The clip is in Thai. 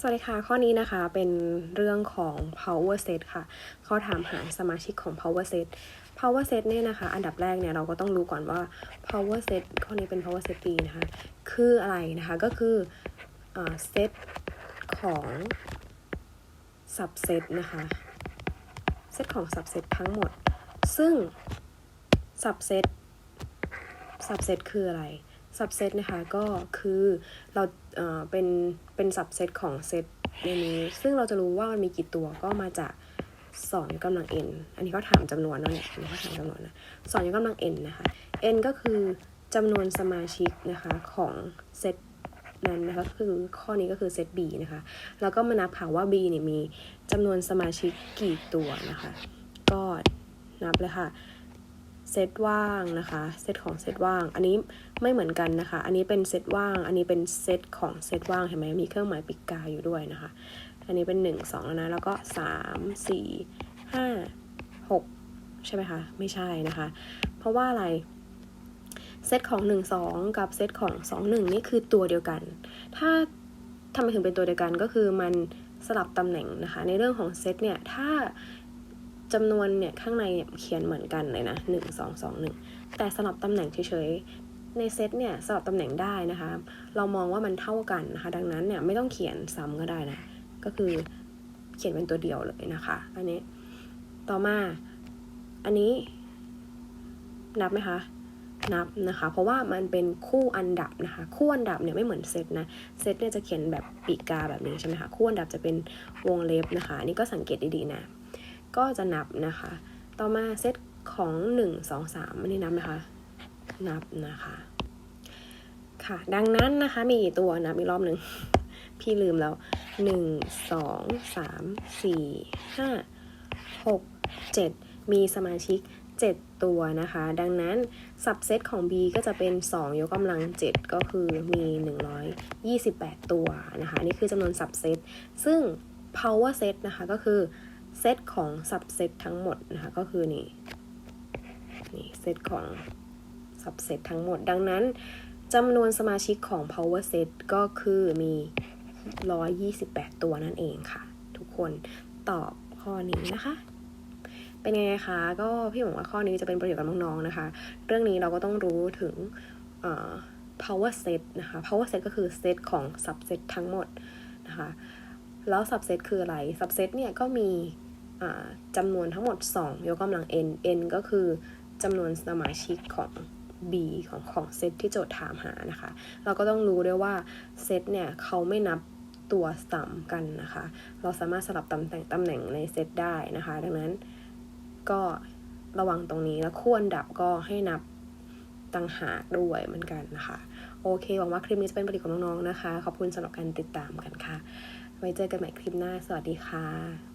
สวัสดีค่ะ ข้อนี้นะคะเป็นเรื่องของ power set ค่ะ เขาถามหาสมาชิกของ power set power set เนี่ยนะคะ อันดับแรกเนี่ยเราก็ต้องรู้ก่อนว่า power set ข้อนี้เป็น power set B นะคะ คืออะไรนะคะ ก็คือเซตของ subset นะคะ เซตของ subset ทั้งหมด ซึ่ง subset subset คืออะไร subset นะคะก็คือเราเอ่อเป็นเป็น subset ของเซตในนี้ ซึ่งเราจะรู้ว่ามันมีกี่ตัวก็มาจากสองกำลัง n อันนี้ก็ถามจำนวนเนาะเนี่ยอันนี้ก็ถามจำนวนนะสองยกกำลัง n นะคะ n ก็คือจำนวนสมาชิกนะคะของเซตนั้นนะคะคือข้อนี้ก็คือเซต B นะคะ แล้วก็มานับค่ะว่า B เนี่ยมีจำนวนสมาชิกกี่ตัวนะคะ ก็นับเลยค่ะ เซตว่างนะคะเซตของเซตว่าง อันนี้ไม่เหมือนกันนะคะ อันนี้เป็นเซตว่าง อันนี้เป็นเซตของเซตว่างเห็นไหมมีเครื่องหมายปิดกาอยู่ด้วยนะคะ อันนี้เป็น 1 2แล้วนะแล้วก็ 3 4 5 6 ใช่ไหมคะไม่ใช่นะคะ เพราะว่าอะไรเซตของ 1 2 กับเซตของ 2 1 นี่คือตัวเดียวกัน ถ้าทำไมถึงเป็นตัวเดียวกันก็คือมันสลับตำแหน่งนะคะ ในเรื่องของเซตเนี่ย ถ้า จำนวนเนี่ยข้างในเนี่ยเขียนเหมือนกันเลยนะหนึ่งสองสองหนึ่งแต่สลับตำแหน่งเฉยๆในเซตเนี่ยสลับตำแหน่งได้นะคะ เรามองว่ามันเท่ากันนะคะ ดังนั้นเนี่ยไม่ต้องเขียนซ้ำก็ได้นะ ก็คือเขียนเป็นตัวเดียวเลยนะคะ อันนี้ ต่อมา อันนี้ นับไหมคะนับนะคะ เพราะว่ามันเป็นคู่อันดับนะคะ คู่อันดับเนี่ยไม่เหมือนเซตนะ เซตเนี่ยจะเขียนแบบปีกาแบบนี้ใช่ไหมคะ คู่อันดับจะเป็นวงเล็บนะคะอันนี่ก็สังเกตดีๆนะ ก็จะนับนะคะ ต่อมาเซตของ 1 2 3อันนี้นับไหมคะ นับนะคะ ค่ะ ดังนั้นนะคะ มีกี่ตัวนับอีกรอบหนึ่ง พี่ลืมแล้ว 1 2 3 4 5 6 7 มีสมาชิก 7 ตัวนะคะ ดังนั้น สับเซตของ B ก็จะเป็น 2 ยกกำลัง 7 ก็คือมี 128 ตัวนะคะ นี่คือจำนวนสับเซต ซึ่ง power set นะคะก็คือ เซตของ subset ทั้งหมดนะคะก็คือนี่นี่เซตของ subset ทั้งหมด ดังนั้นจำนวนสมาชิกของ power set ก็คือมี 128 ตัวนั่นเองค่ะ ทุกคนตอบข้อนี้นะคะ เป็นไงคะก็พี่หวังว่าข้อนี้จะเป็นประโยชน์กับน้องๆนะคะ เรื่องนี้เราก็ต้องรู้ถึง power set นะคะ power set ก็คือเซตของ subset ทั้งหมดนะคะ แล้ว subset คืออะไร subset เนี่ยก็มี จำนวนทั้งหมด 2 ยกกำลัง n n ก็คือจำนวนสมาชิกของ b ของของเซตที่โจทย์ถามหานะคะ เราก็ต้องรู้ด้วยว่าเซตเนี่ยเขาไม่นับตัวซ้ำกันนะคะ เราสามารถสลับตำแหน่งตำแหน่งในเซตได้นะคะ ดังนั้นก็ระวังตรงนี้แล้วควรดับก็ให้นับต่างหากด้วยเหมือนกันนะคะ โอเค หวังว่าคลิปนี้จะเป็นประโยชน์กับน้องๆนะคะ ขอบคุณสำหรับการติดตามกันค่ะ ไว้เจอกันใหม่คลิปหน้า สวัสดีค่ะ